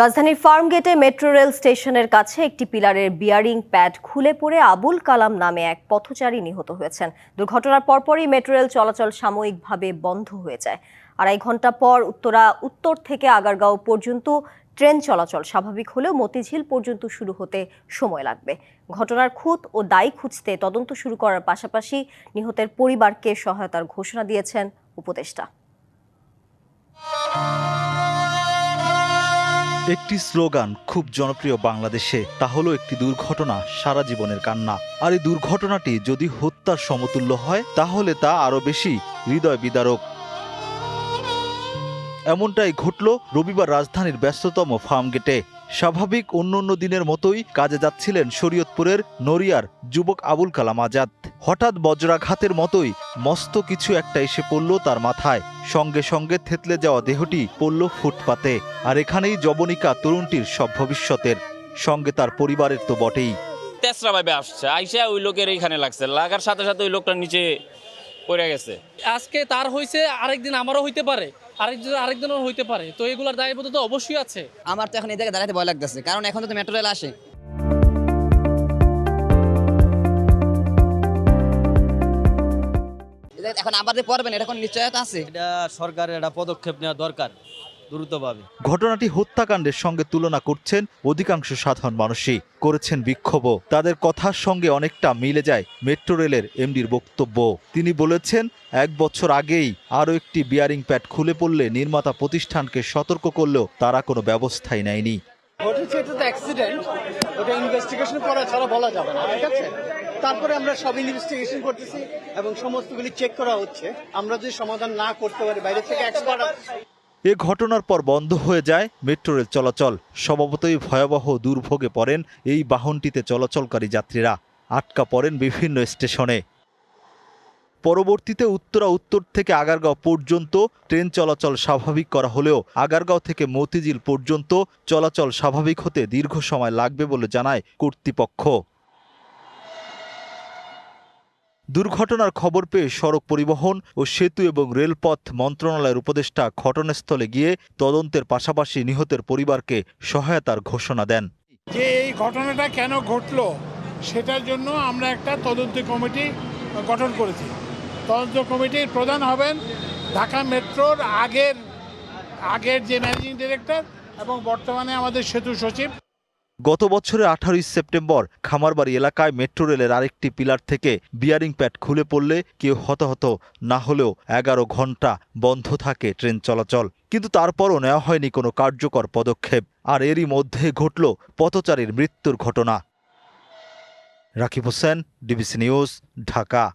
রাজধানীর ফার্মগেটে metro rail স্টেশনের কাছে একটি পিলারের বিয়ারিং প্যাড খুলে পড়ে আবুল কালাম নামে এক পথচারী নিহত হয়েছেন। দুর্ঘটনার পরপরই মেট্রো রেল চলাচল সাময়িকভাবে বন্ধ হয়ে যায়। আড়াই ঘণ্টা পর উত্তরা, উত্তর থেকে আগারগাঁও পর্যন্ত ট্রেন চলাচল স্বাভাবিক হলেও মতিঝিল পর্যন্ত শুরু হতে সময় লাগবে। ঘটনার খুঁত ও দায়ী খুঁজতে তদন্ত শুরু করার পাশাপাশি নিহতের পরিবারকে সহায়তার ঘোষণা দিয়েছেন উপদেষ্টা। একটি স্লোগান খুব জনপ্রিয় বাংলাদেশে, তা হলো একটি দুর্ঘটনা, সারা জীবনের কান্না। আর এই দুর্ঘটনাটি যদি হত্যার সমতুল্য হয়, তাহলে তা আরও বেশি হৃদয় বিদারক। এমনটাই ঘটল রবিবার রাজধানীর ব্যস্ততম ফার্মগেটে। স্বাভাবিক অন্য অন্য দিনের মতোই কাজে যাচ্ছিলেন শরীয়তপুরের নড়িয়ার যুবক আবুল কালাম আজাদ। হঠাৎ বজ্রাঘাতের মতোই মস্ত কিছু একটা এসে পড়ল তার মাথায়। সঙ্গে সঙ্গে থেতলে যাওয়া দেহটি পড়ল ফুটপাতে আর এখানেই জবনিকা তরুণটির সব ভবিষ্যতের। সঙ্গে তার পরিবারের তো বটেই। তেসরা ভাবে আসছে আইসা ওই লোকের এইখানে লাগছে। লাগার সাথে সাথে ওই লোকটা নিচে পড়ে গেছে। আজকে তার হয়েছে আরেকদিন আমারও হইতে পারে। আরেকজন আরেকজনের হইতে পারে। তো এগুলোর দায়বদ্ধতা তো অবশ্যই আছে। আমার তো এখন এই জায়গায় দাঁড়াতে ভয় লাগতেছে কারণ এখন তো মেট্রো রেল আসে। এখন আবার যে পড়বেন এটা কোনো নিশ্চয়তা আছে? এটা সরকারের একটা পদক্ষেপ নেওয়া দরকার। দ্রুতভাবে। ঘটনাটি হত্যাকাণ্ডের সঙ্গে তুলনা করছেন অধিকাংশ সাধারণ মানুষই। করেছেন বিক্ষোভও। তাদের কথার সঙ্গে অনেকটা মিলে যায় মেট্রো রেলের এমডির বক্তব্য। তিনি বলেছেন এক বছর আগেই আরও একটি বিয়ারিং প্যাড খুলে পড়লে নির্মাতা প্রতিষ্ঠানকে সতর্ক করলেও তারা কোনো ব্যবস্থাই নেয়নি। ঘটেছে এটা তো অ্যাক্সিডেন্ট ওটা ইনভেস্টিগেশন করা ছাড়া বলা যাবে না ঠিক আছে? তারপরে আমরা সব ইনভেস্টিগেশন করতেছি এবং সমস্তগুলি চেক করা হচ্ছে। আমরা যদি সমাধান না করতে পারি বাইরে থেকে এক্সপার্ট এ ঘটনার পর বন্ধ হয়ে যায় মেট্রো রেল চলাচল। স্বভাবতই ভয়াবহ দুর্ভোগে পড়েন এই বাহনটিতে চলাচলকারী যাত্রীরা। আটকা পড়েন বিভিন্ন স্টেশনে। পরবর্তীতে উত্তরা উত্তর থেকে আগারগাঁও পর্যন্ত ট্রেন চলাচল স্বাভাবিক করা হলেও আগারগাঁও থেকে মতিঝিল পর্যন্ত চলাচল স্বাভাবিক হতে দীর্ঘ সময় লাগবে বলে জানায় কর্তৃপক্ষ। দুর্ঘটনার খবর পেয়ে সড়ক পরিবহন ও সেতু এবং রেলপথ মন্ত্রণালয়ের উপদেষ্টা ঘটনাস্থলে গিয়ে তদন্তের পাশাপাশি নিহতের পরিবারকে সহায়তার ঘোষণা দেন। যে এই ঘটনাটা কেন ঘটলো, সেটার জন্য আমরা একটা তদন্ত কমিটি গঠন করেছি। তদন্ত কমিটির প্রধান হবেন ঢাকা মেট্রোর আগের আগের যে ম্যানেজিং ডিরেক্টর এবং বর্তমানে আমাদের সেতু সচিব। গত বছরের আঠারোই সেপ্টেম্বর খামারবাড়ি এলাকায় মেট্রো রেলের আরেকটি পিলার থেকে বিয়ারিং প্যাড খুলে পড়লে কেউ হতাহত না হলেও এগারো ঘণ্টা বন্ধ থাকে ট্রেন চলাচল। কিন্তু তারপরও নেওয়া হয়নি কোনো কার্যকর পদক্ষেপ। আর এরই মধ্যে ঘটল পথচারীর মৃত্যুর ঘটনা। Rakib Hossain, DBC news, Dhaka.